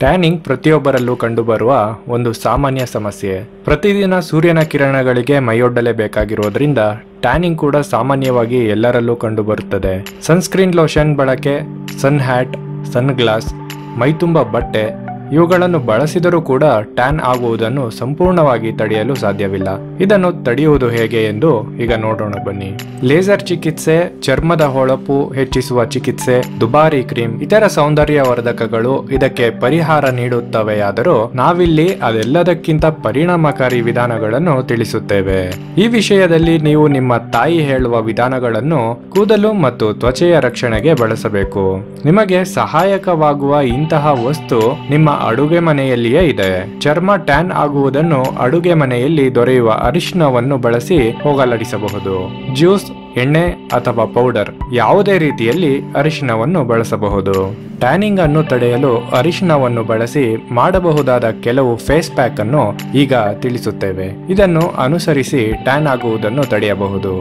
Tanning ಪ್ರತಿಯೊಬ್ಬರಲ್ಲೂ ಕಂಡುಬರುವ ಒಂದು ಸಾಮಾನ್ಯ ಸಮಸ್ಯೆ. ಪ್ರತಿದಿನ ಸೂರ್ಯನ ಕಿರಣಗಳಿಗೆ ಮೈಯೊಡ್ಡಲೇಬೇಕಾಗಿರೋದ್ರಿಂದ ಟ್ಯಾನಿಂಗ್ ಕೂಡ ಸಾಮಾನ್ಯವಾಗಿ ಎಲ್ಲರಲ್ಲೂ ಕಂಡುಬರುತ್ತದೆ. ಸನ್ಸ್ಕ್ರೀನ್ ಲೋಷನ್ ಬಳಕೆ ಸನ್ ಹ್ಯಾಟ್ ಸನ್ ಗ್ಲಾಸ್ ಮೈತುಂಬ ಬಟ್ಟೆ ಇವುಗಳನ್ನು ಬಳಸಿದರೂ ಕೂಡ ಟ್ಯಾನ್ ಆಗುವುದನ್ನು ಸಂಪೂರ್ಣವಾಗಿ ತಡೆಯಲು ಸಾಧ್ಯವಿಲ್ಲ. ಇದನ್ನು ತಡೆಯುವುದು ಹೇಗೆ ಎಂದು ಈಗ ನೋಡೋಣ ಬನ್ನಿ. ಲೇಸರ್ ಚಿಕಿತ್ಸೆ, ಚರ್ಮದ ಹೊಳಪು, ಹೆಚ್ಚಿಸುವ ಚಿಕಿತ್ಸೆ, ದುಬಾರಿ ಕ್ರೀಮ್, ಇತರ ಸೌಂದರ್ಯವರ್ಧಕಗಳು ಇದಕ್ಕೆ ಪರಿಹಾರ ನೀಡುತ್ತವೆಯಾದರೂ ನಾವಿಲ್ಲಿ ಅದೆಲ್ಲದಕ್ಕಿಂತ ಪರಿಣಾಮಕಾರಿ ವಿಧಾನಗಳನ್ನು ತಿಳಿಸುತ್ತೇವೆ. ಈ ವಿಷಯದಲ್ಲಿ ನೀವು ನಿಮ್ಮ ತಾಯಿ ಹೇಳುವ ವಿಧಾನಗಳನ್ನು ಕೂದಲು ಮತ್ತು ತ್ವಚೆಯ ರಕ್ಷಣೆಗೆ ಬಳಸಬೇಕು. ನಿಮಗೆ ಸಹಾಯಕವಾಗುವ ಇಂತಹ ವಸ್ತು ನಿಮ್ಮ ಅಡುಗೆ ಮನೆಯಲ್ಲಿಯೇ ಇದೆ. ಚರ್ಮ ಟ್ಯಾನ್ ಆಗುವುದನ್ನು ಅಡುಗೆ ಮನೆಯಲ್ಲಿ ದೊರೆಯುವ ಅರಿಶಿನವನ್ನು ಬಳಸಿ ಹೋಗಲಾಡಿಸಬಹುದು. ಜ್ಯೂಸ್, ಎಣ್ಣೆ ಅಥವಾ ಪೌಡರ್ ಯಾವುದೇ ರೀತಿಯಲ್ಲಿ ಅರಿಶಿನವನ್ನು ಬಳಸಬಹುದು. ಟ್ಯಾನಿಂಗ್ ಅನ್ನು ತಡೆಯಲು ಅರಿಶಿನವನ್ನು ಬಳಸಿ ಮಾಡಬಹುದಾದ ಕೆಲವು ಫೇಸ್ ಪ್ಯಾಕ್ ಅನ್ನು ಈಗ ತಿಳಿಸುತ್ತೇವೆ. ಇದನ್ನು ಅನುಸರಿಸಿ ಟ್ಯಾನ್ ಆಗುವುದನ್ನು ತಡೆಯಬಹುದು.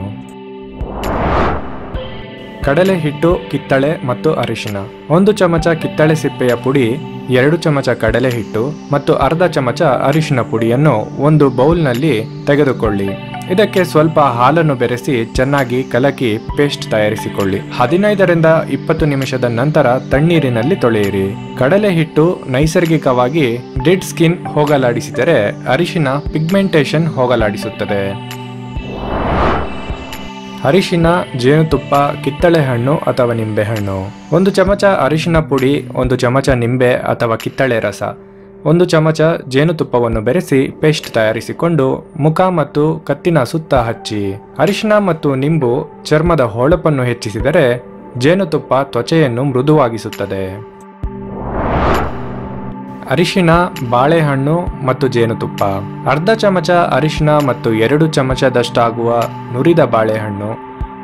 ಕಡಲೆ ಹಿಟ್ಟು, ಕಿತ್ತಳೆ ಮತ್ತು ಅರಿಶಿನ ಒಂದು ಚಮಚ ಕಿತ್ತಳೆ ಸಿಪ್ಪೆಯ ಪುಡಿ, ಎರಡು ಚಮಚ ಕಡಲೆ ಹಿಟ್ಟು ಮತ್ತು ಅರ್ಧ ಚಮಚ ಅರಿಶಿನ ಪುಡಿಯನ್ನು ಒಂದು ಬೌಲ್ನಲ್ಲಿ ತೆಗೆದುಕೊಳ್ಳಿ. ಇದಕ್ಕೆ ಸ್ವಲ್ಪ ಹಾಲನ್ನು ಬೆರೆಸಿ ಚೆನ್ನಾಗಿ ಕಲಕಿ ಪೇಸ್ಟ್ ತಯಾರಿಸಿಕೊಳ್ಳಿ. ಹದಿನೈದರಿಂದ ಇಪ್ಪತ್ತು ನಿಮಿಷದ ನಂತರ ತಣ್ಣೀರಿನಲ್ಲಿ ತೊಳೆಯಿರಿ. ಕಡಲೆ ಹಿಟ್ಟು ನೈಸರ್ಗಿಕವಾಗಿ ಡೆಡ್ ಸ್ಕಿನ್ ಹೋಗಲಾಡಿಸಿದರೆ ಅರಿಶಿನ ಪಿಗ್ಮೆಂಟೇಷನ್ ಹೋಗಲಾಡಿಸುತ್ತದೆ. ಅರಿಶಿನ, ಜೇನುತುಪ್ಪ ಕಿತ್ತಳೆ ಹಣ್ಣು ಅಥವಾ ನಿಂಬೆಹಣ್ಣು. ಒಂದು ಚಮಚ ಅರಿಶಿನ ಪುಡಿ, ಒಂದು ಚಮಚ ನಿಂಬೆ ಅಥವಾ ಕಿತ್ತಳೆ ರಸ. ಒಂದು ಚಮಚ ಜೇನುತುಪ್ಪವನ್ನು ಬೆರೆಸಿ ಪೇಸ್ಟ್ ತಯಾರಿಸಿಕೊಂಡು ಮುಖ ಮತ್ತು ಕತ್ತಿನ ಸುತ್ತ ಹಚ್ಚಿ. ಅರಿಶಿನ ಮತ್ತು ನಿಂಬು ಚರ್ಮದ ಹೊಳಪನ್ನು ಹೆಚ್ಚಿಸಿದರೆ ಜೇನುತುಪ್ಪ ತ್ವಚೆಯನ್ನು ಮೃದುವಾಗಿಸುತ್ತದೆ. ಅರಿಶಿನ ಬಾಳೆಹಣ್ಣು ಮತ್ತು ಜೇನುತುಪ್ಪ. ಅರ್ಧ ಚಮಚ ಅರಿಶಿನ ಮತ್ತು ಎರಡು ಚಮಚದಷ್ಟಾಗುವ ನುರಿದ ಬಾಳೆಹಣ್ಣು.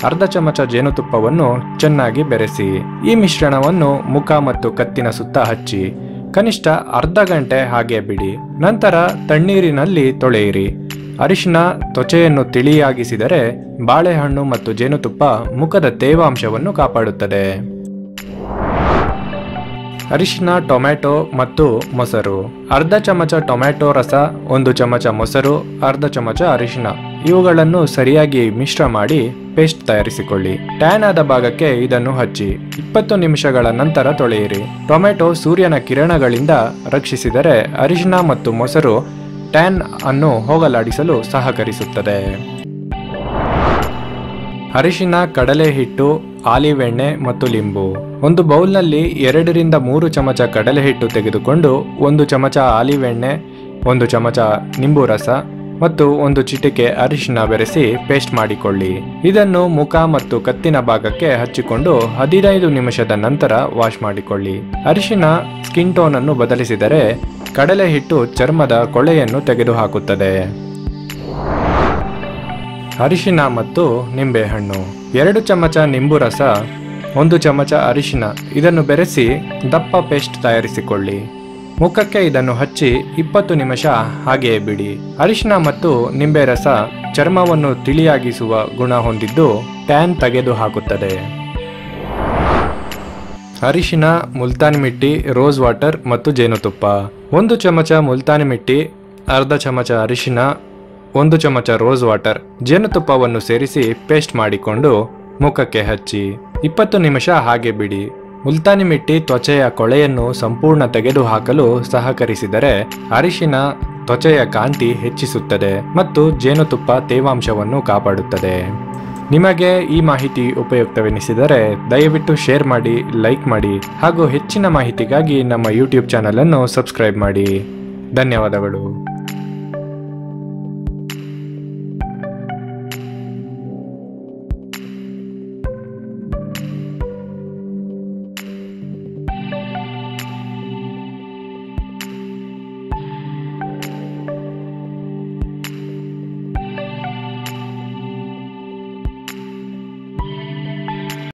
ಅರ್ಧ ಚಮಚ ಜೇನುತುಪ್ಪವನ್ನು ಚೆನ್ನಾಗಿ ಬೆರೆಸಿ. ಈ ಮಿಶ್ರಣವನ್ನು ಮುಖ ಮತ್ತು ಕತ್ತಿನ ಸುತ್ತ ಹಚ್ಚಿ. ಕನಿಷ್ಠ ಅರ್ಧ ಗಂಟೆ ಹಾಗೆ ಬಿಡಿ. ನಂತರ ತಣ್ಣೀರಿನಲ್ಲಿ ತೊಳೆಯಿರಿ. ಅರಿಶಿನ ತ್ವಚೆಯನ್ನು ತಿಳಿಯಾಗಿಸಿದರೆ ಬಾಳೆಹಣ್ಣು ಮತ್ತು ಜೇನುತುಪ್ಪ ಮುಖದ ತೇವಾಂಶವನ್ನು ಕಾಪಾಡುತ್ತದೆ. ಅರಿಶಿನ, ಟೊಮ್ಯಾಟೊ ಮತ್ತು ಮೊಸರು. ಅರ್ಧ ಚಮಚ ಟೊಮ್ಯಾಟೊ ರಸ, ಒಂದು ಚಮಚ ಮೊಸರು, ಅರ್ಧ ಚಮಚ ಅರಿಶಿನ. ಇವುಗಳನ್ನು ಸರಿಯಾಗಿ ಮಿಶ್ರ ಮಾಡಿ ಪೇಸ್ಟ್ ತಯಾರಿಸಿಕೊಳ್ಳಿ. ಟ್ಯಾನ್ ಆದ ಭಾಗಕ್ಕೆ ಇದನ್ನು ಹಚ್ಚಿ. ಇಪ್ಪತ್ತು ನಿಮಿಷಗಳ ನಂತರ ತೊಳೆಯಿರಿ. ಟೊಮೆಟೊ ಸೂರ್ಯನ ಕಿರಣಗಳಿಂದ ರಕ್ಷಿಸಿದರೆ ಅರಿಶಿನ ಮತ್ತು ಮೊಸರು ಟ್ಯಾನ್ ಅನ್ನು ಹೋಗಲಾಡಿಸಲು ಸಹಕರಿಸುತ್ತದೆ. ಅರಿಶಿನ, ಕಡಲೆ ಹಿಟ್ಟು ಆಲಿವ್ ಎಣ್ಣೆ ಮತ್ತು ಲಿಂಬು. ಒಂದು ಬೌಲ್ನಲ್ಲಿ ಎರಡರಿಂದ ಮೂರು ಚಮಚ ಕಡಲೆ ಹಿಟ್ಟು ತೆಗೆದುಕೊಂಡು ಒಂದು ಚಮಚ ಆಲಿವ್ ಎಣ್ಣೆ, ಒಂದು ಚಮಚ ನಿಂಬು ರಸ ಮತ್ತು ಒಂದು ಚಿಟಿಕೆ ಅರಿಶಿನ ಬೆರೆಸಿ ಪೇಸ್ಟ್ ಮಾಡಿಕೊಳ್ಳಿ. ಇದನ್ನು ಮುಖ ಮತ್ತು ಕತ್ತಿನ ಭಾಗಕ್ಕೆ ಹಚ್ಚಿಕೊಂಡು ಹದಿನೈದು ನಿಮಿಷದ ನಂತರ ವಾಶ್ ಮಾಡಿಕೊಳ್ಳಿ. ಅರಿಶಿನ ಸ್ಕಿನ್ ಟೋನ್ ಅನ್ನು ಬದಲಿಸಿದರೆ ಕಡಲೆ ಹಿಟ್ಟು ಚರ್ಮದ ಕೊಳೆಯನ್ನು ತೆಗೆದುಹಾಕುತ್ತದೆ. ಅರಿಶಿನ ಮತ್ತು ನಿಂಬೆಹಣ್ಣು. ಎರಡು ಚಮಚ ನಿಂಬು ರಸ ಒಂದು ಚಮಚ ಅರಿಶಿನ. ಇದನ್ನು ಬೆರೆಸಿ ದಪ್ಪ ಪೇಸ್ಟ್ ತಯಾರಿಸಿಕೊಳ್ಳಿ. ಮುಖಕ್ಕೆ ಇದನ್ನು ಹಚ್ಚಿ ಇಪ್ಪತ್ತು ನಿಮಿಷ ಹಾಗೆಯೇ ಬಿಡಿ. ಅರಿಶಿನ ಮತ್ತು ನಿಂಬೆ ರಸ ಚರ್ಮವನ್ನು ತಿಳಿಯಾಗಿಸುವ ಗುಣ ಹೊಂದಿದ್ದು ಟ್ಯಾನ್ ತೆಗೆದು ಹಾಕುತ್ತದೆ ಅರಿಶಿನ, ಮುಲ್ತಾನಿ ಮಿಟ್ಟಿ, ರೋಸ್ ವಾಟರ್ ಮತ್ತು ಜೇನುತುಪ್ಪ. ಒಂದು ಚಮಚ ಮುಲ್ತಾನಿ ಮಿಟ್ಟಿ, ಅರ್ಧ ಚಮಚ ಅರಿಶಿನ ಒಂದು ಚಮಚ ರೋಸ್ ವಾಟರ್ ಜೇನುತುಪ್ಪವನ್ನು ಸೇರಿಸಿ ಪೇಸ್ಟ್ ಮಾಡಿಕೊಂಡು ಮುಖಕ್ಕೆ ಹಚ್ಚಿ. ಇಪ್ಪತ್ತು ನಿಮಿಷ ಹಾಗೆ ಬಿಡಿ. ಮುಲ್ತಾನಿ ಮಿಟ್ಟಿ ತ್ವಚೆಯ ಕೊಳೆಯನ್ನು ಸಂಪೂರ್ಣ ತೆಗೆದುಹಾಕಲು ಸಹಕರಿಸಿದರೆ ಅರಿಶಿನ ತ್ವಚೆಯ ಕಾಂತಿ ಹೆಚ್ಚಿಸುತ್ತದೆ ಮತ್ತು ಜೇನುತುಪ್ಪ ತೇವಾಂಶವನ್ನು ಕಾಪಾಡುತ್ತದೆ. ನಿಮಗೆ ಈ ಮಾಹಿತಿ ಉಪಯುಕ್ತವೆನಿಸಿದರೆ ದಯವಿಟ್ಟು ಶೇರ್ ಮಾಡಿ, ಲೈಕ್ ಮಾಡಿ ಹಾಗೂ ಹೆಚ್ಚಿನ ಮಾಹಿತಿಗಾಗಿ ನಮ್ಮ ಯೂಟ್ಯೂಬ್ ಚಾನಲನ್ನು ಸಬ್ಸ್ಕ್ರೈಬ್ ಮಾಡಿ. ಧನ್ಯವಾದಗಳು.